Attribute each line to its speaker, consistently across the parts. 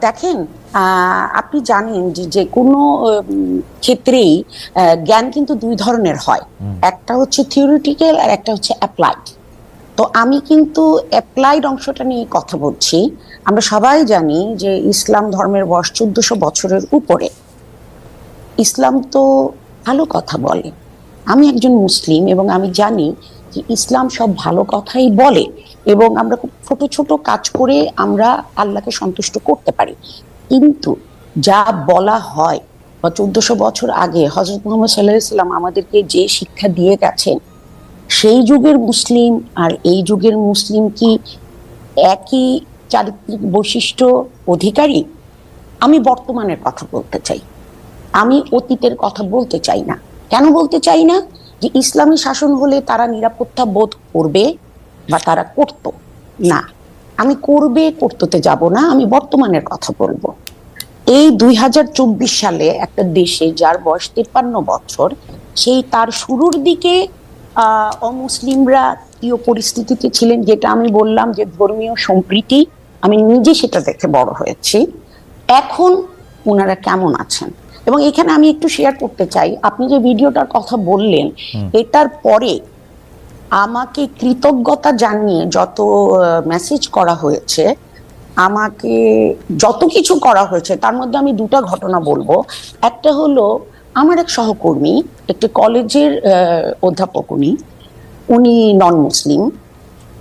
Speaker 1: দেখেন আহ, আপনি জানেন যে যে কোনো ক্ষেত্রেই জ্ঞান কিন্তু দুই ধরনের হয়। একটা হচ্ছে থিওরিটিক্যাল আর একটা হচ্ছে অ্যাপ্লাইড তো আমি কিন্তু অ্যাপ্লাইড অংশটা নিয়ে কথা বলছি। আমরা সবাই জানি যে ইসলাম ধর্মের বয়স চোদ্দশো বছরের উপরে। ইসলাম তো ভালো কথা বলে। আমি একজন মুসলিম এবং আমি জানি যে ইসলাম সব ভালো কথাই বলে এবং আমরা খুব ছোট ছোট কাজ করে আমরা আল্লাহকে সন্তুষ্ট করতে পারি। কিন্তু যা বলা হয় বা চোদ্দশো বছর আগে হজরত মোহাম্মদ সাল্লাহ ইসলাম আমাদেরকে যে শিক্ষা দিয়ে গেছেন, সেই যুগের মুসলিম আর এই যুগের মুসলিম কি একই চারিত্রিক বৈশিষ্ট্য অধিকারী? আমি বর্তমানের কথা বলতে চাই। আমি অতীতের কথা বলতে চাই না। কেন বলতে চাই না? যে ইসলামী শাসন হলে তারা নিরাপত্তা বোধ করবে বা তারা করত। না, আমি করবে করতে যাব না, আমি বর্তমানের কথা বলব। এই দুই হাজার চব্বিশ সালে একটা দেশে যার বয়স তিপ্পান্ন বছর, সেই তার শুরুর দিকে অমুসলিমরা কি পরিস্থিতিতে ছিলেন, যেটা আমি বললাম যে ধর্মীয় সম্প্রীতি, আমি নিজে সেটা দেখে বড় হয়েছি। এখন ওনারা কেমন আছেন? এবং এখানে আমি একটু শেয়ার করতে চাই। আপনি যে ভিডিওটার কথা বললেন এটার পরে আমাকে কৃতজ্ঞতা জানিয়ে যত মেসেজ করা হয়েছে আমাকে যত কিছু করা হয়েছে তার মধ্যে আমি দুটো ঘটনা বলব। একটা হলো আমার এক সহকর্মী একটি কলেজের অধ্যাপক উনি উনি নন মুসলিম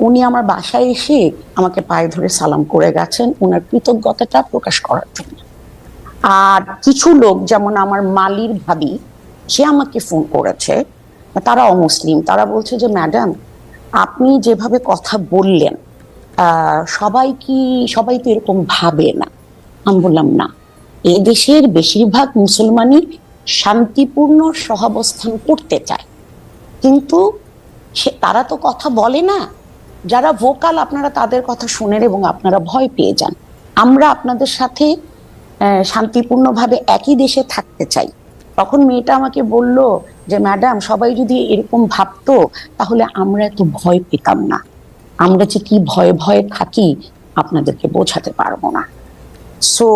Speaker 1: উনি আমার বাসায় এসে আমাকে পায়ে ধরে সালাম করে গেছেন ওনার কৃতজ্ঞতাটা প্রকাশ করার জন্য। আর কিছু লোক, যেমন আমার মালির ভাবি, সে আমাকে ফোন করেছে। তারা অমুসলিম। তারা বলছে যে ম্যাডাম আপনি যেভাবে কথা বললেন সবাই কি, সবাই তো এরকম ভাবে না? আমি বললাম, না। এ দেশের বেশিরভাগ মুসলমানই শান্তিপূর্ণ সহাবস্থান করতে চায়। কিন্তু সে, তারা তো কথা বলে না। যারা ভোকাল আপনারা তাদের কথা শুনেন এবং আপনারা ভয় পেয়ে যান। আমরা আপনাদের সাথে শান্তিপূর্ণভাবে একই দেশে থাকতে চাই। তখন মেয়েটা আমাকে বলল যে ম্যাডাম সবাই যদি এরকম ভাবতো তাহলে আমরা এত ভয় পেতাম না। আমরা যে কি ভয়ে ভয়ে থাকি আপনাদেরকে বোঝাতে পারব না। সো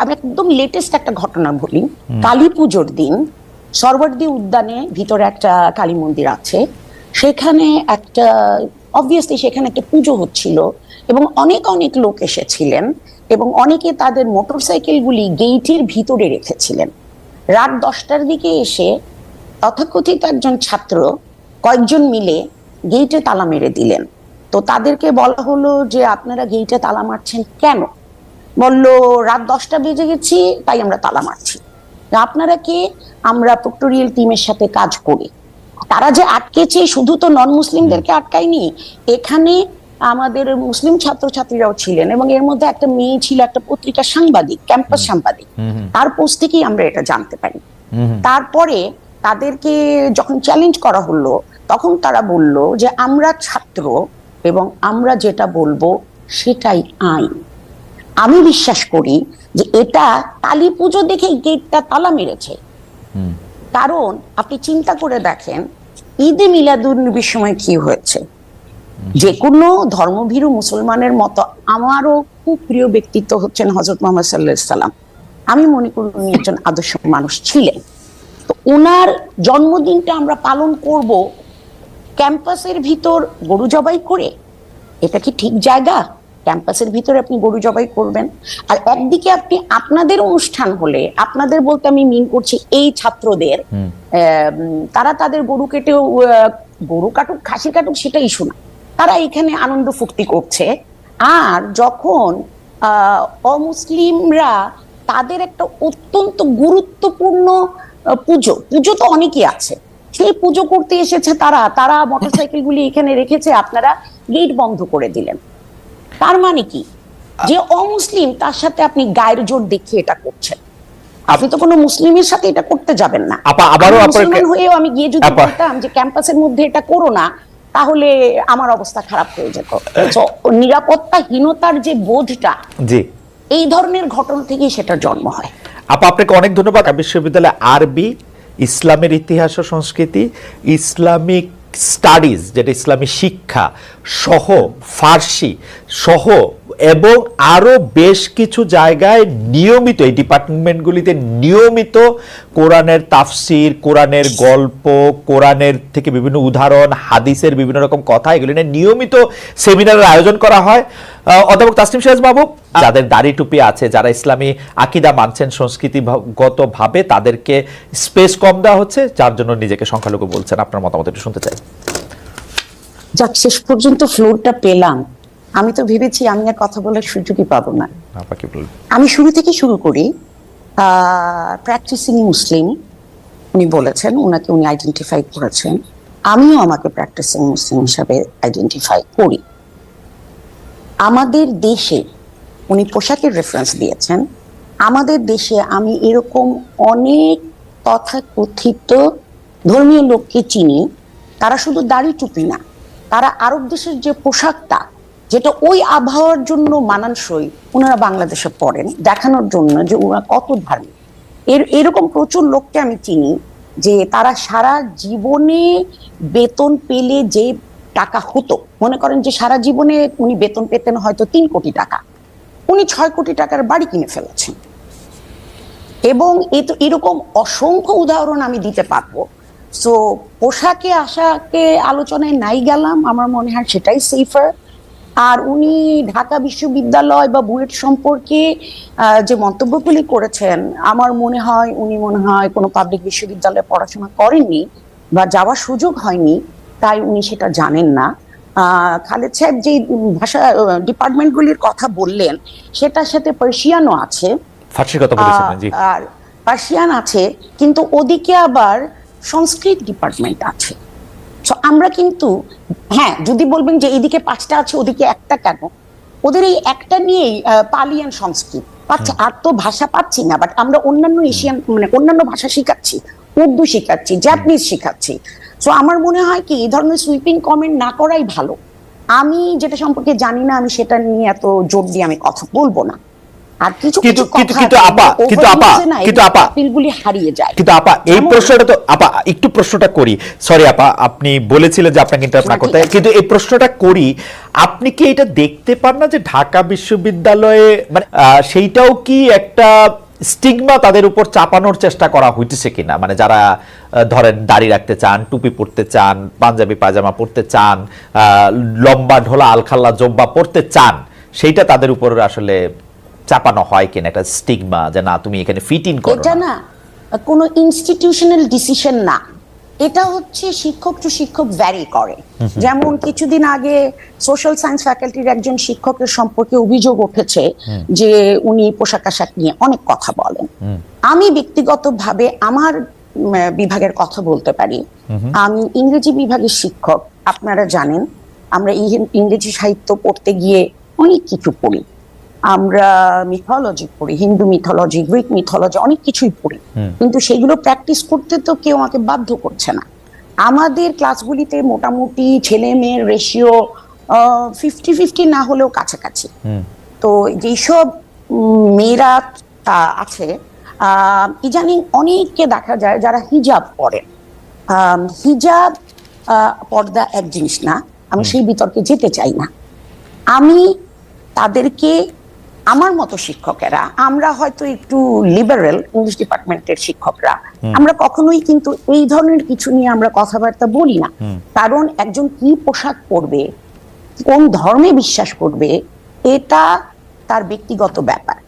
Speaker 1: আমি একদম লেটেস্ট একটা ঘটনা বলি। কালী পুজোর দিন সরবর্দী উদ্যানে ভিতরে একটা কালী মন্দির আছে। সেখানে একটা অবভিয়াসলি সেখানে একটা পুজো হচ্ছিল এবং অনেক অনেক লোক এসেছিলেন। এবং অনেকে তাদের মোটরসাইকেলগুলি গেইটের ভিতরে রেখেছিলেন। রাত দশটার দিকে এসে তথাকথিত একজন ছাত্র কয়েকজন মিলে গেইটে তালা মেরে দিলেন। তো তাদেরকে বলা হলো যে, আপনারা গেইটে তালা মারছেন কেন? বলল, রাত দশটা বেজে গেছি, তাই আমরা তালা মারছি। আপনারা কে? আমরা প্রক্টোরিয়াল টিমের সাথে কাজ করি। তারা যে আটকেছে, শুধু তো নন মুসলিমদেরকে আটকায়নি, এখানে আমাদের মুসলিম ছাত্রছাত্রীরাও ছিলেন এবং এর মধ্যে একটা মেয়ে ছিল একটা পত্রিকা সাংবাদিক ক্যাম্পাস সাংবাদিক। তার পোস্ট থেকেই আমরা এটা জানতে পারি। তারপরে তাদেরকে যখন চ্যালেঞ্জ করা হলো তখন তারা বলল যে আমরা ছাত্র এবং আমরা যেটা বলব সেটাই আইন। আমি বিশ্বাস করি যে এটা কালী পুজো দেখে গেটটা তালা মেরেছে। কারণ আপনি চিন্তা করে দেখেন ঈদে মিলাদুন্নবীর সময় কি হয়েছে? যে কোনো ধর্মভীরু মুসলমানের মতো আমারও খুব প্রিয় ব্যক্তিত্ব হচ্ছেন হজরত মোহাম্মদ সাল্লাহ সাল্লাম। আমি মনে করি উনি একজন আদর্শ মানুষ ছিলেন। তো ওনার জন্মদিনটা আমরা পালন করব ক্যাম্পাসের ভিতর গরু জবাই করে। এটা কি ঠিক জায়গা? ক্যাম্পাসের ভিতরে আপনি গরু জবাই করবেন। আর একদিকে আপনি আপনাদের অনুষ্ঠান হলে আপনাদের বলতে আমি মিন করছি এই ছাত্রদের আহ, তারা তাদের গরু কেটেও আহ, গরু কাটুক খাসি কাটুক সেটা ইস্যু না তারা এখানে আনন্দ ফুর্তি করছে। আর যখন আহ, অমুসলিমরা তাদের একটা অত্যন্ত গুরুত্বপূর্ণ পুজো পুজো তো অনেকই আছে। সেই পুজো করতে এসেছে তারা তারা মোটরসাইকেল গুলি এখানে রেখেছে আপনারা গেট বন্ধ করে দিলেন। তার মানে কি? যে অমুসলিম তার সাথে আপনি গায়ের জোর দেখিয়ে এটা করছেন। আপনি তো কোনো মুসলিমের সাথে এটা করতে যাবেন না।
Speaker 2: আপা, আবারও
Speaker 1: আমি হয়েও আমি গিয়ে যদি বলতাম যে ক্যাম্পাসের মধ্যে এটা করো না তাহলে আমার অবস্থা খারাপ হয়ে যেত। নিরাপত্তাহীনতার যে বোধটা
Speaker 2: জি।
Speaker 1: এই ধরনের ঘটনা থেকেই সেটা জন্ম হয়।
Speaker 2: আপা আপনাকে অনেক ধন্যবাদ। বিশ্ববিদ্যালয়ে বিশ্ববিদ্যালয় আরবি ইসলামের ইতিহাস ও সংস্কৃতি ইসলামিক স্টাডিজ যেটা ইসলামী শিক্ষা সহ ফার্সি সহ এবং আরও বেশ কিছু জায়গায় নিয়মিত, এই ডিপার্টমেন্টগুলিতে নিয়মিত কোরআনের তাফসির, কোরআনের গল্প, কোরআনের থেকে বিভিন্ন উদাহরণ, হাদিসের বিভিন্ন রকম কথা, এগুলি নিয়ে নিয়মিত সেমিনারের আয়োজন করা হয়। অধ্যাপক তাসনিম শাহজ বাবু যাদের দাড়ি টুপি আছে, যারা ইসলামী আকিদা মানছেন সংস্কৃতিগতভাবে তাদেরকে স্পেস কম দেওয়া হচ্ছে, যার জন্য নিজেকে সংখ্যালঘু বলছেন। আপনার মতামত একটু শুনতে চাই।
Speaker 1: যাক, শেষ পর্যন্ত ফ্লোরটা পেলাম। আমি তো ভেবেছি আমি আর কথা বলার সুযোগই পাবো না। আমি শুরু থেকে শুরু করি প্র্যাকটিসিং মুসলিম উনি বলেছেন ওনাকে উনি আইডেন্টিফাই করেছেন। আমিও আমাকে প্র্যাকটিসিং মুসলিম হিসাবে আইডেন্টিফাই করি। আমাদের দেশে উনি পোশাকের রেফারেন্স দিয়েছেন আমাদের দেশে আমি এরকম অনেক তথাকথিত ধর্মীয় লোককে চিনি তারা শুধু দাড়ি টুপি না তারা আরব দেশের যে পোশাকটা যেটা ওই আবহাওয়ার জন্য মানানসই ওনারা বাংলাদেশে পড়েন, দেখানোর জন্য যে ওরা কত ধার্মিক। এর, এরকম প্রচুর লোককে আমি চিনি যে তারা সারা জীবনে বেতন পেলে যে টাকা হতো, মনে করেন যে সারা জীবনে উনি বেতন পেতেন হয়তো তিন কোটি টাকা, উনি ছয় কোটি টাকার বাড়ি কিনে ফেলেছেন। এবং এ তো, এরকম অসংখ্য উদাহরণ আমি দিতে পারব। সো পোশাকে, আশাকে, আলোচনায় নাই গেলাম, আমার মনে হয় সেটাই সেফার আর উনি ঢাকা বিশ্ববিদ্যালয় বা বুয়েট সম্পর্কে যে মন্তব্যগুলি করেছেন আমার মনে হয় উনি মনে হয় কোনো পাবলিক বিশ্ববিদ্যালয়ে পড়াশোনা করেননি বা যাওয়ার সুযোগ হয়নি তাই উনি সেটা জানেন না। খালেদ সাহেব যে ভাষা ডিপার্টমেন্টগুলির কথা বললেন সেটার সাথে পার্সিয়ানও আছে। আর পার্সিয়ান আছে কিন্তু ওদিকে আবার সংস্কৃত ডিপার্টমেন্ট আছে। So আমরা কিন্তু হ্যাঁ যদি বলবেন যে এদিকে পাঁচটা আছে ওদিকে একটা কেন? ওদের এই একটা নিয়েই পালিয়ান সংস্কৃত। পাচ্ছে আর তো ভাষা পাচ্ছি না বাট আমরা অন্যান্য এশিয়ান মানে অন্যান্য ভাষা শিখাচ্ছি উর্দু শিখাচ্ছি জাপানিজ শিখাচ্ছি। সো আমার মনে হয় কি এই ধরনের সুইপিং কমেন্ট না করাই ভালো। আমি যেটা সম্পর্কে জানি না আমি সেটা নিয়ে এত জোর দিয়ে আমি কথা বলব না। আর কিছু কিছু
Speaker 2: কিন্তু- কিন্তু- আপা, কিন্তু আপা, কিন্তু আপা।
Speaker 1: আপিলগুলি হারিয়ে যায়।
Speaker 2: কিন্তু আপা এই প্রশ্নটা তো আপা একটু প্রশ্নটা করি। সরি আপা আপনি বলেছিলেন যে আপনাকে ইন্টারাপ্ট না করতে। কিন্তু এই প্রশ্নটা করি আপনি কি এটা দেখতে পান না যে ঢাকা বিশ্ববিদ্যালয়ে মানে সেইটাও কি একটা স্টিগমা তাদের উপর চাপানোর চেষ্টা করা হইতেছে কিনা? মানে যারা ধরেন দাড়ি রাখতে চান টুপি পরতে চান পাঞ্জাবি পায়জামা পরতে চান আহ, লম্বা ঢোলা আলখাল্লা জব্বা পরতে চান সেইটা তাদের উপর আসলে চাপানো হয় কিনা একটা স্টিগমা যে না তুমি এখানে ফিট ইন করো
Speaker 1: এটা
Speaker 2: না।
Speaker 1: কোনো ইনস্টিটিউশনাল ডিসিশন না। এটা হচ্ছে শিক্ষক টু শিক্ষক ভ্যারি করে। যেমন কিছুদিন আগে সোশ্যাল সায়েন্স ফ্যাকাল্টির একজন শিক্ষকের সম্পর্কে অভিযোগ উঠেছে যে উনি পোশাক আশাক নিয়ে অনেক কথা বলেন। আমি ব্যক্তিগতভাবে আমার বিভাগের কথা বলতে পারি। আমি ইংরেজি বিভাগের শিক্ষক আপনারা জানেন। আমরা ইংরেজি সাহিত্য পড়তে গিয়ে অনেক কিছু পড়ি। আমরা মিথোলজি পড়ি হিন্দু মিথোলজি গ্রিক মিথোলজি অনেক কিছুই পড়ি। কিন্তু সেগুলো প্র্যাকটিস করতে তো কেউ আমাকে বাধ্য করছে না। আমাদের ক্লাসগুলিতে মোটামুটি ছেলে মেয়ের রেশিও ফিফটি ফিফটি না হলেও কাছাকাছি। তো যেসব মেয়েরা আছে আহ, ইদানিং অনেককে দেখা যায় যারা হিজাব পরে। হিজাব পর্দা এক জিনিস না আমি সেই বিতর্কে যেতে চাই না। আমি তাদেরকে আমার মতো শিক্ষকেরা আমরা হয়তো একটু লিবারেল ইংলিশ ডিপার্টমেন্টের শিক্ষকরা আমরা কখনোই কিন্তু এই ধরনের কিছু নিয়ে আমরা কথাবার্তা বলি না। কারণ একজন কি পোশাক পরবে কোন ধর্মে বিশ্বাস করবে এটা তার ব্যক্তিগত ব্যাপার।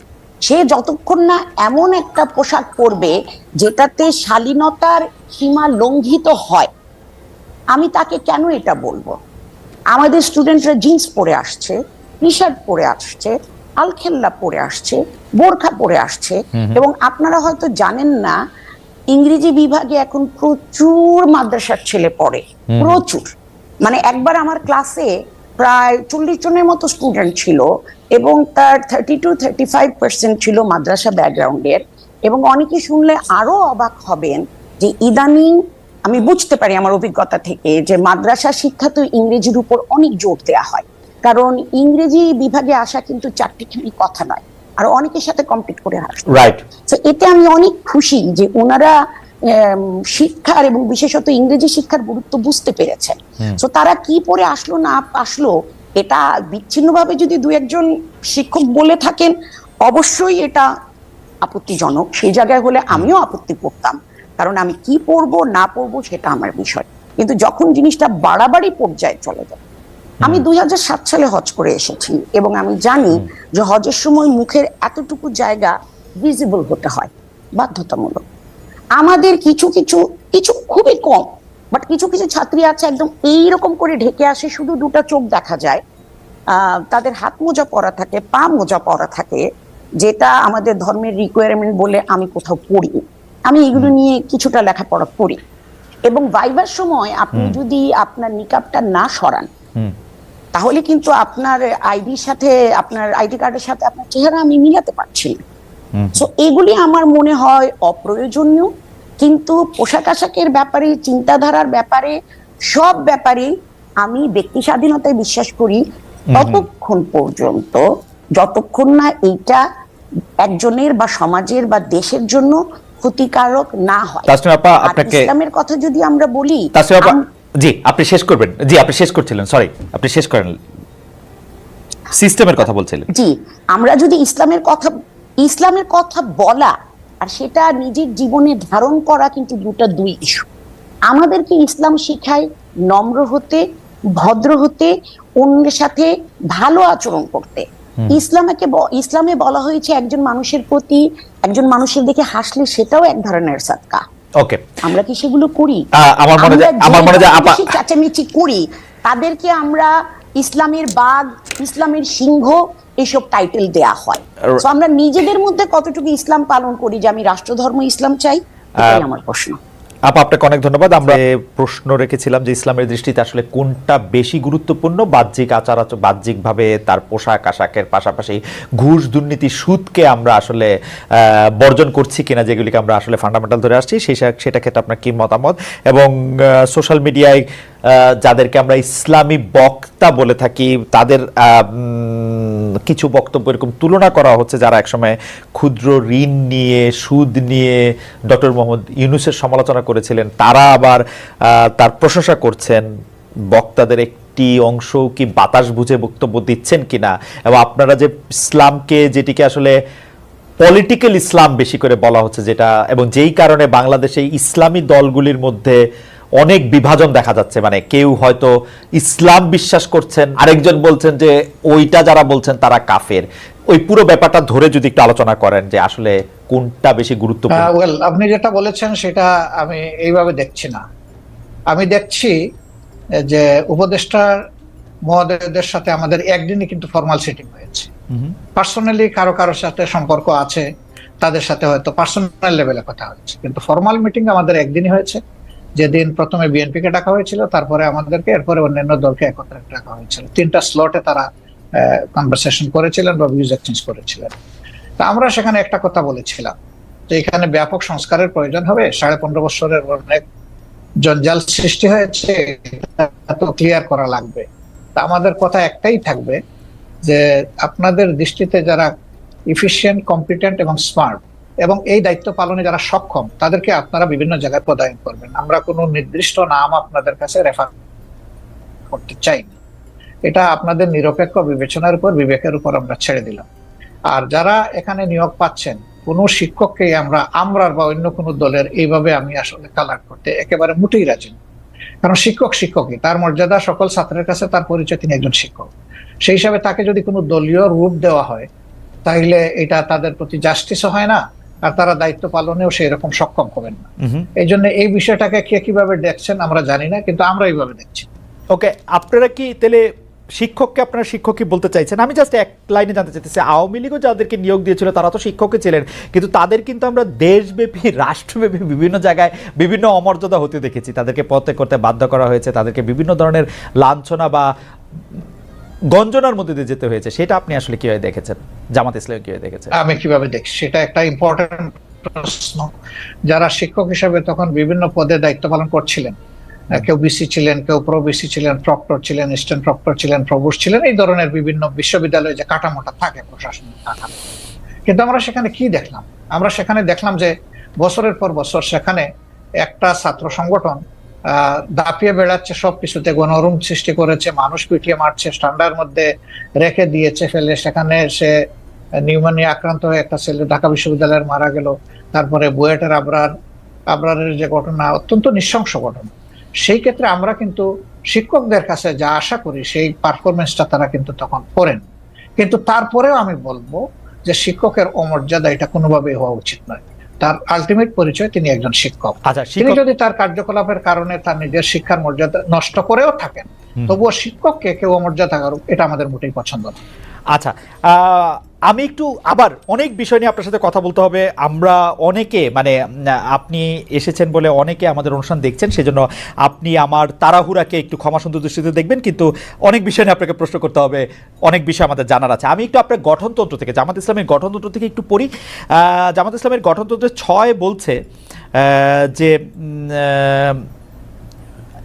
Speaker 1: সে যতক্ষণ না এমন একটা পোশাক পরবে যেটাতে শালীনতার সীমা লঙ্ঘিত হয় আমি তাকে কেন এটা বলব? আমাদের স্টুডেন্টরা জিন্স পরে আসছে টি শার্ট পরে আসছে আলখেল্লা পরে আসছে বোরখা পরে আসছে এবং আপনারা হয়তো জানেন না ইংরেজি বিভাগে এখন প্রচুর মাদ্রাসার ছেলে পড়ে প্রচুর। মানে একবার আমার ক্লাসে প্রায় চল্লিশ জনের মতো স্টুডেন্ট ছিল এবং তার thirty two thirty five percent ছিল মাদ্রাসা ব্যাকগ্রাউন্ডের এবং অনেকে শুনলে আরও অবাক হবেন যে ইদানিং আমি বুঝতে পারি আমার অভিজ্ঞতা থেকে যে মাদ্রাসা শিক্ষা তো ইংরেজির উপর অনেক জোর দেওয়া হয়। কারণ ইংরেজি বিভাগে আসা কিন্তু চারটিখানি কথা নয় আর অনেকের সাথে কম্পিট করে আসে
Speaker 2: রাইট
Speaker 1: তো এতে আমি অনেক খুশি যে ওনারা শিক্ষার এবং বিশেষত ইংরেজি শিক্ষার গুরুত্ব বুঝতে পেরেছেন। তো তারা কি পরে আসলো না আসলো এটা বিচ্ছিন্নভাবে যদি দু একজন শিক্ষক বলে থাকেন অবশ্যই এটা আপত্তিজনক। সেই জায়গায় হলে আমিও আপত্তি করতাম কারণ আমি কি পড়ব না পড়ব সেটা আমার বিষয়। কিন্তু যখন জিনিসটা বাড়াবাড়ি পর্যায়ে চলে যায় আমি দুই সাত সালে হজ করে এসেছি এবং আমি জানি যে হজের সময় মুখের এতটুকু জায়গা ভিজিবল হতে হয় বাধ্যতামূলক। আমাদের কিছু কিছু কিছু খুবই কম বাট কিছু কিছু ছাত্রী আছে একদম এইরকম করে ঢেকে আসে শুধু দুটো চোখ দেখা যায়। তাদের হাত মোজা পরা থাকে পা মোজা পরা থাকে যেটা আমাদের ধর্মের রিকোয়ারমেন্ট বলে আমি কোথাও পড়ি। আমি এগুলো নিয়ে কিছুটা লেখাপড়া করি। এবং ভাইবার সময় আপনি যদি আপনার নিকাবটা না সরান তাহলে কিন্তু আপনার আইডির সাথে আপনার আইডি কার্ডের সাথে আপনার চেহারা আমি মিলাতে পারছি না। সো এগুলি আমার মনে হয় অপ্রয়োজনীয় কিন্তু পোশাক আশাকের ব্যাপারে চিন্তাধারার ব্যাপারে সব ব্যাপারে আমি ব্যক্তি স্বাধীনতায় বিশ্বাস করি ততক্ষণ পর্যন্ত যতক্ষণ না এইটা একজনের বা সমাজের বা দেশের জন্য ক্ষতিকারক না হয়। ইসলামের কথা যদি আমরা বলি
Speaker 2: জি আপনি শেষ করবেন। জি আপনি শেষ করছিলেন সরি আপনি শেষ করেন। সিস্টেমের কথা বলছিলেন।
Speaker 1: জি আমরা যদি ইসলামের কথা ইসলামের কথা বলা আর সেটা নিজের জীবনে ধারণ করা কিন্তু দুটো দুই ইস্যু আমাদেরকে ইসলাম শেখায় নম্র হতে ভদ্র হতে অন্যের সাথে ভালো আচরণ করতে। ইসলামকে ইসলামে বলা হয়েছে একজন মানুষের প্রতি একজন মানুষের দিকে হাসলে সেটাও এক ধরনের সাদকা।
Speaker 2: ওকে
Speaker 1: আমরা কি সেগুলো করি?
Speaker 2: আমার মনে হয়-
Speaker 1: আমার
Speaker 2: মনে হয় যে আপা-
Speaker 1: চাচামিচি চেঁচামেচি করি তাদেরকে আমরা ইসলামের বাঘ ইসলামের সিংহ এসব টাইটেল দেয়া হয়। তো আমরা নিজেদের মধ্যে কতটুকু ইসলাম পালন করি যে আমি রাষ্ট্রধর্ম ইসলাম চাই? এটাই আমার প্রশ্ন।
Speaker 2: আপা আপনাকে অনেক ধন্যবাদ। আমরা প্রশ্ন রেখেছিলাম যে ইসলামের দৃষ্টিতে আসলে কোনটা বেশি গুরুত্বপূর্ণ? বাহ্যিক আচার আচর বাহ্যিকভাবে তার পোশাক আশাকের পাশাপাশি ঘুষ দুর্নীতি সুদকে আমরা আসলে বর্জন করছি কিনা যেগুলিকে আমরা আসলে ফান্ডামেন্টাল ধরে আসছি সেই সেটা ক্ষেত্রে আপনার কি মতামত? এবং সোশ্যাল মিডিয়ায় যাদেরকে আমরা ইসলামী বক্তা বলে থাকি, তাদের কিছু বক্তব্য এরকম তুলনা করা হচ্ছে যারা একসময় ক্ষুদ্র ঋণ নিয়ে, সুদ নিয়ে ডক্টর মোহাম্মদ ইউনুসের সমালোচনা করেছিলেন, তারা আবার তার প্রশংসা করছেন। বক্তাদের একটি অংশ কি বাতাস বুঝে বক্তব্য দিচ্ছেন কিনা? এবং আপনারা যে ইসলামকে, যেটিকে আসলে পলিটিক্যাল ইসলাম বেশি করে বলা হচ্ছে যেটা, এবং যেই কারণে বাংলাদেশে ইসলামী দলগুলির মধ্যে অনেক বিভাজন দেখা যাচ্ছে। মানে কেউ হয়তো ইসলাম বিশ্বাস করছেন আরেকজন বলছেন যে ওইটা যারা বলছেন তারা কাফের। ওই পুরো ব্যাপারটা ধরে যদি একটু আলোচনা করেন যে আসলে কোনটা বেশি গুরুত্বপূর্ণ।
Speaker 3: ওয়েল আপনি যেটা বলেছেন সেটা আমি এইভাবে দেখছি না। আমি দেখছি যে উপদেষ্টার মহোদয়দের সাথে আমাদের একদিনই কিন্তু ফর্মাল সিটিং হয়েছে। পার্সোনালি কারও কারোর সাথে সম্পর্ক আছে তাদের সাথে হয়তো পার্সোনাল লেভেলে কথা হয়েছে। কিন্তু ফর্মাল মিটিং আমাদের একদিনই হয়েছে। যেদিন প্রথমে বিএনপিকে ডাকা হয়েছিল, তারপরে আমাদেরকে, এরপরে অন্যান্য দলকে একত্রে ডাকা হয়েছিল। তিনটা স্লটে তারা কনভারসেশন করেছিলেন বা ভিউজ এক্সচেঞ্জ করেছিলেন। তা আমরা সেখানে একটা কথা বলেছিলাম, যে এখানে ব্যাপক সংস্কারের প্রয়োজন হবে। সাড়ে পনেরো বছরের অনেক জঞ্জাল সৃষ্টি হয়েছে এত ক্লিয়ার করা লাগবে। তা আমাদের কথা একটাই থাকবে যে আপনাদের দৃষ্টিতে যারা ইফিসিয়েন্ট কম্পিটেন্ট এবং স্মার্ট এবং এই দায়িত্ব পালনে যারা সক্ষম, তাদেরকে আপনারা বিভিন্ন জায়গায় পদায়ন করবেন। আমরা কোনো নির্দিষ্ট নাম আপনাদের কাছে রেফার করতে চাই না এটা আপনাদের নিরপেক্ষ বিবেচনার উপর, বিবেকের উপর আমরা ছেড়ে দিলাম। আর যারা এখানে নিয়োগ পাচ্ছেন, কোনো শিক্ষককে আমরা, আমরার বা অন্য কোনো দলের, এইভাবে আমি আসলে কালার করতে একেবারে মোটেই রাজি কারণ শিক্ষক শিক্ষকই, তার মর্যাদা সকল ছাত্রের কাছে তার পরিচয় তিনি একজন শিক্ষক। সেই হিসাবে তাকে যদি কোনো দলীয় রূপ দেওয়া হয় তাহলে এটা তাদের প্রতি জাস্টিসও হয় না আর তারা দায়িত্ব পালনেও সেই রকম সক্ষম হবেন না। এই জন্য এই বিষয়টাকে কে কীভাবে দেখছেন আমরা জানি না কিন্তু আমরা এইভাবে দেখছি।
Speaker 2: ওকে আপনারা কি তাহলে শিক্ষককে আপনারা শিক্ষকই বলতে চাইছেন? আমি জাস্ট এক লাইনে জানতে চাইতেছি আওয়ামী লীগও যাদেরকে নিয়োগ দিয়েছিল তারা তো শিক্ষকই ছিলেন কিন্তু তাদের কিন্তু আমরা দেশব্যাপী রাষ্ট্রব্যাপী বিভিন্ন জায়গায় বিভিন্ন অমর্যাদা হতে দেখেছি। তাদেরকে পথে করতে বাধ্য করা হয়েছে তাদেরকে বিভিন্ন ধরনের লাঞ্ছনা বা গঞ্জনার মধ্যে দিয়ে যেতে হয়েছে, সেটা আপনি আসলে কীভাবে দেখেছেন? জামাত ইসলাম কীভাবে দেখেছেন?
Speaker 3: আমি কীভাবে দেখছি? সেটা একটা ইম্পর্টেন্ট প্রশ্ন। যারা শিক্ষক হিসেবে তখন বিভিন্ন পদে দায়িত্ব পালন করছিলেন কেউ বিসি ছিলেন, কেউ প্রো বিসি ছিলেন প্রক্টর ছিলেন স্ট্যান্ড প্রক্টর ছিলেন প্রভুষ ছিলেন, এই ধরনের বিভিন্ন বিশ্ববিদ্যালয়ে যে কাঠামোটা থাকে, প্রশাসনিক কাঠামো। কিন্তু আমরা সেখানে কি দেখলাম? আমরা সেখানে দেখলাম যে বছরের পর বছর সেখানে একটা ছাত্র সংগঠন দাপিয়ে বেড়াচ্ছে সবকিছুতে, গণরুম সৃষ্টি করেছে, মানুষ পিটিয়ে মারছে, ঠান্ডার মধ্যে রেখে দিয়েছে ফেলে। সেখানে সে নিউমোনিয়া আক্রান্ত হয়ে একটা ছেলে ঢাকা বিশ্ববিদ্যালয়ের মারা গেল। তারপরে বুয়েটের আবরার, আবরারের যে ঘটনা, অত্যন্ত নৃশংস ঘটনা। সেই ক্ষেত্রে আমরা কিন্তু শিক্ষকদের কাছে যা আশা করি, সেই পারফরমেন্সটা তারা কিন্তু তখন করেন। কিন্তু তারপরেও আমি বলব যে শিক্ষকের অমর্যাদা এটা কোনোভাবেই হওয়া উচিত নয়। তার আলটিমেট পরিচয় তিনি একজন শিক্ষক।
Speaker 2: আচ্ছা
Speaker 3: তিনি যদি তার কার্যকলাপের কারণে তার নিজের শিক্ষার মর্যাদা নষ্ট করেও থাকেন তবুও শিক্ষককে কেউ অমর্যাদা করুক এটা আমাদের মোটেই পছন্দ না।
Speaker 2: আচ্ছা আমি একটু আবার অনেক বিষয় নিয়ে আপনার সাথে কথা বলতে হবে। আমরা অনেকে মানে আপনি এসেছেন বলে অনেকে আমাদের অনুষ্ঠান দেখছেন, সেজন্য আপনি আমার তাড়াহুড়াকে একটু ক্ষমা সুন্দর দৃষ্টিতে দেখবেন, কিন্তু অনেক বিষয় নিয়ে আপনাকে প্রশ্ন করতে হবে, অনেক বিষয় আমাদের জানার আছে। আমি একটু আপনার গঠনতন্ত্র থেকে, জামাত ইসলামের গঠনতন্ত্র থেকে একটু পড়ি। জামাত ইসলামের গঠনতন্ত্রের ছয় বলছে যে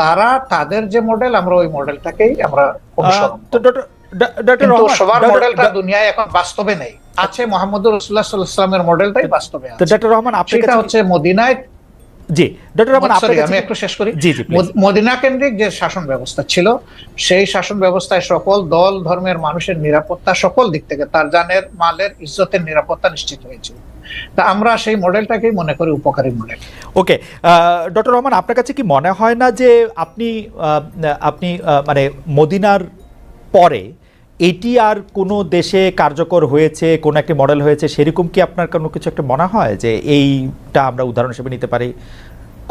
Speaker 3: তারা তাদের যে মডেল আমরা ওই মডেলটাকেই আমরা অনুসরণ সবার মডেলটা দুনিয়ায় এখন বাস্তবে নেই। আছে মোহাম্মদ রসুল্লাহ সাল্লামের মডেলটাই বাস্তবে আছে।
Speaker 2: ডক্টর রহমান
Speaker 3: সেটা হচ্ছে মদিনায়
Speaker 2: জি ডক্টর রহমান
Speaker 3: আমি একটু শেষ করি।
Speaker 2: জি জি
Speaker 3: মদিনা কেন্দ্রিক যে শাসন ব্যবস্থা ছিল সেই শাসন ব্যবস্থায় সকল দল ধর্মের মানুষের নিরাপত্তা সকল দিক থেকে তার জানের মালের ইজ্জতের নিরাপত্তা নিশ্চিত হয়েছিল। তা আমরা সেই মডেলটাকেই মনে করি উপকারী মডেল।
Speaker 2: ওকে ডক্টর রহমান, আপনার কাছে কি মনে হয় না যে আপনি আপনি মানে মদিনার পরে এটি আর কোনো দেশে কার্যকর হয়েছে, কোনো একটি মডেল হয়েছে, সেরকম কি আপনার কোনো কিছু একটা মনে হয় যে এইটা আমরা উদাহরণ হিসেবে নিতে পারি?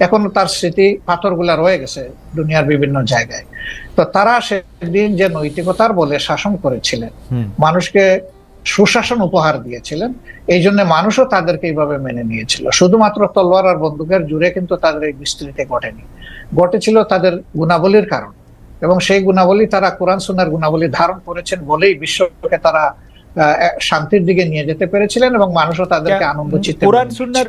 Speaker 3: এখন তার স্মৃতি পাথরগুলা রয়ে গেছে দুনিয়ার বিভিন্ন জায়গায়। তো তারা সেদিন যে নৈতিকতার বলে শাসন করেছিলেন মানুষকে সুশাসন উপহার দিয়েছিলেন এই জন্য মানুষও তাদেরকে এইভাবে মেনে নিয়েছিল। শুধুমাত্র তলোয়ার আর বন্দুকের জুড়ে কিন্তু তাদের এই বিস্তৃতি ঘটেনি। ঘটেছিল তাদের গুণাবলীর কারণ এবং সেই গুণাবলী তারা কোরআন সুনার গুণাবলী ধারণ করেছেন বলেই বিশ্বকে তারা আহ, শান্তির দিকে নিয়ে যেতে পেরেছিলেন এবং মানুষও তাদেরকে আনন্দ চিত্তে
Speaker 2: কোরআন সুন্নার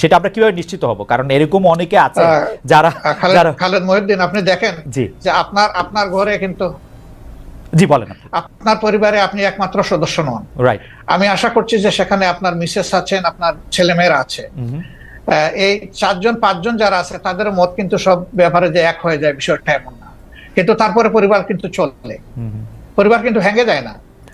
Speaker 2: সেটা আমরা কীভাবে নিশ্চিত হব? কারণ এরকম অনেকে আছে যারা
Speaker 3: খালেদ
Speaker 2: যারা
Speaker 3: খালেদ মহিউদ্দিন আপনি দেখেন
Speaker 2: জি।
Speaker 3: যে আপনার আপনার ঘরে কিন্তু
Speaker 2: জি বলেন
Speaker 3: আপনার পরিবারে আপনি একমাত্র সদস্য নন।
Speaker 2: রাইট
Speaker 3: আমি আশা করছি যে সেখানে আপনার মিসেস আছেন আপনার ছেলেমেয়েরা আছে। এই চারজন পাঁচজন যারা আছে তাদের মত কিন্তু সব ব্যাপারে যে এক হয়ে যায় বিষয়টা এমন না। কিন্তু তারপরে পরিবার কিন্তু চলে। পরিবার কিন্তু ভেঙে যায় না।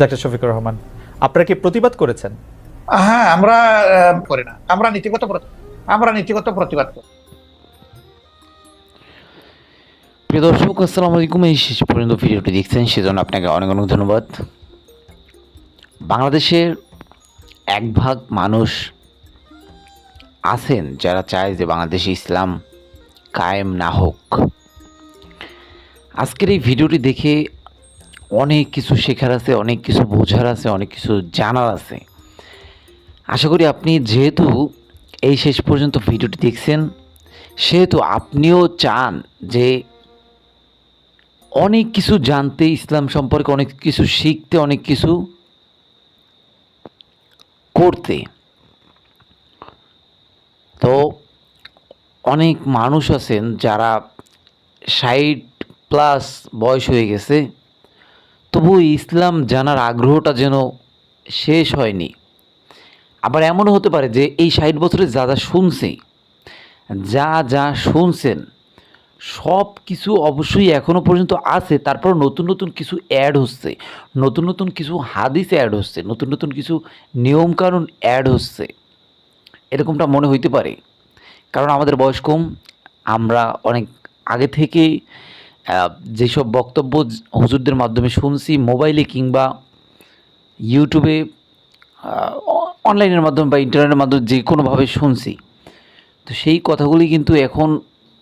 Speaker 2: ডাক্তার শফিকুর রহমান আপনারা কি প্রতিবাদ করেছেন?
Speaker 3: হ্যাঁ আমরা করি না। আমরা নীতিগত আমরা নীতিগত প্রতিবাদ করি।
Speaker 4: প্রিয় দর্শক আসসালামু আলাইকুম। এই শেষ পর্যন্ত ভিডিওটি দেখছেন সেজন্য আপনাকে অনেক অনেক ধন্যবাদ। বাংলাদেশের এক ভাগ মানুষ আছেন যারা চায় যে বাংলাদেশে ইসলাম কায়েম না হোক। আজকের এই ভিডিওটি দেখে অনেক কিছু শেখার আছে, অনেক কিছু বোঝার আছে, অনেক কিছু জানার আছে। আশা করি আপনি যেহেতু এই শেষ পর্যন্ত ভিডিওটি দেখছেন, সেহেতু আপনিও চান যে অনেক কিছু জানতে, ইসলাম সম্পর্কে অনেক কিছু শিখতে, অনেক কিছু করতে। তো অনেক মানুষ আছেন যারা ষাট প্লাস বয়স হয়ে গেছে তবু ইসলাম জানার আগ্রহটা যেন শেষ হয়নি। আবার এমনও হতে পারে যে এই ষাট বছরে যা যা শুনছে, যা যা শুনছেন, সব কিছু অবশ্যই এখনও পর্যন্ত আছে, তারপর নতুন নতুন কিছু অ্যাড হচ্ছে, নতুন নতুন কিছু হাদিস অ্যাড হচ্ছে, নতুন নতুন কিছু নিয়মকানুন অ্যাড হচ্ছে। এরকমটা মনে হইতে পারে। কারণ আমাদের বয়স কম, আমরা অনেক আগে থেকেই যেসব বক্তব্য হুজুরদের মাধ্যমে শুনছি, মোবাইলে কিংবা ইউটিউবে অনলাইনের মাধ্যমে বা ইন্টারনেটের মাধ্যমে যে কোনোভাবে শুনছি। তো সেই কথাগুলি কিন্তু এখন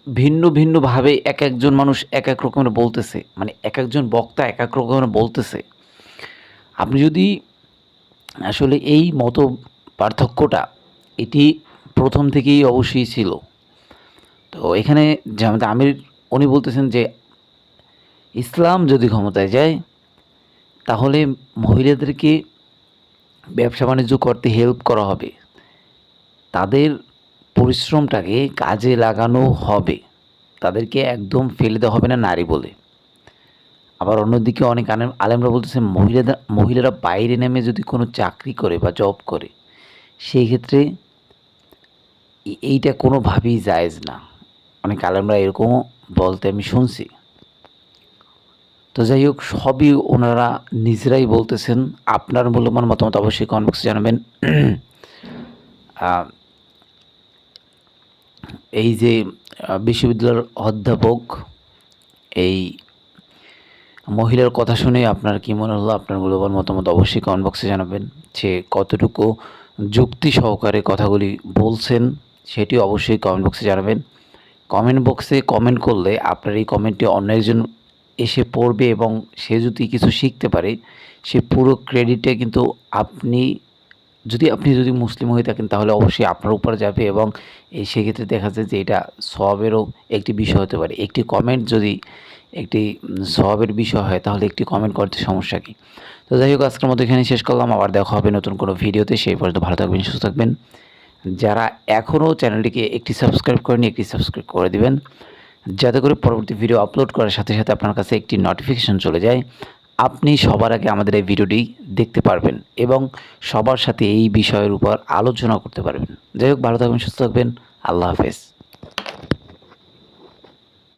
Speaker 4: ভিন্ন ভিন্নভাবে এক একজন মানুষ এক এক রকমের বলতেছে। মানে এক একজন বক্তা এক এক রকমের বলতেছে। আপনি যদি আসলে এই মত পার্থক্যটা এটি প্রথম থেকেই অবশ্যই ছিল। তো এখানে যেমন আমির, উনি বলতেছেন যে ইসলাম যদি ক্ষমতায় যায়, তাহলে মহিলাদেরকে ব্যবসা বাণিজ্য করতে হেল্প করা হবে। তাদের পরিশ্রমটাকে কাজে লাগানো হবে। তাদেরকে একদম ফেলে দেওয়া হবে না নারী বলে। আবার অন্যদিকে অনেক আলেম আলেমরা বলতেছে মহিলাদের মহিলারা বাইরে নেমে যদি কোনো চাকরি করে বা জব করে, সেই ক্ষেত্রে এইটা কোনোভাবেই জায়েজ না। অনেক আলেমরা এরকমও বলতে আমি শুনছি। তো যাই হোক, সবই ওনারা নিজেরাই বলতেছেন। আপনার মূল্যবান মতামত অবশ্যই কমেন্ট জানাবেন। এই যে বিশ্ববিদ্যালয়ের অধ্যাপক, এই মহিলার কথা শুনে আপনার কি মনে হলো? আপনার মূল্যবান মতামত অবশ্যই কমেন্ট বক্সে জানাবেন। যে কতটুকু যুক্তি সহকারে কথাগুলি বলছেন সেটি অবশ্যই কমেন্ট বক্সে জানাবেন। কমেন্ট বক্সে কমেন্ট করলে আপনার এই কমেন্টটি অন্য একজন এসে পড়বে এবং সে যদি কিছু শিখতে পারে, সে পুরো ক্রেডিটে কিন্তু আপনি, যদি আপনি যদি মুসলিম হয়ে থাকেন, তাহলে অবশ্যই আপনার উপর যাবে এবং এই সেক্ষেত্রে দেখা যায় যে এটা সবেরও একটি বিষয় হতে পারে। একটি কমেন্ট যদি একটি সবের বিষয় হয়, তাহলে একটি কমেন্ট করতে সমস্যা কী? তো যাই হোক, আজকের মতো এখানে শেষ করলাম। আবার দেখা হবে নতুন কোনো ভিডিওতে। সেই পর্যন্ত ভালো থাকবেন, সুস্থ থাকবেন। যারা এখনও চ্যানেলটিকে একটি সাবস্ক্রাইব করেনি একটি সাবস্ক্রাইব করে দিবেন। যাতে করে পরবর্তী ভিডিও আপলোড করার সাথে সাথে আপনার কাছে একটি নোটিফিকেশন চলে যায়, আপনি সবার আগে আমাদের এই ভিডিওটি দেখতে পারবেন এবং সবার সাথে এই বিষয়ের উপর আলোচনা করতে পারবেন। যাই হোক, ভালো থাকবেন, সুস্থ থাকবেন, আল্লাহ হাফেজ।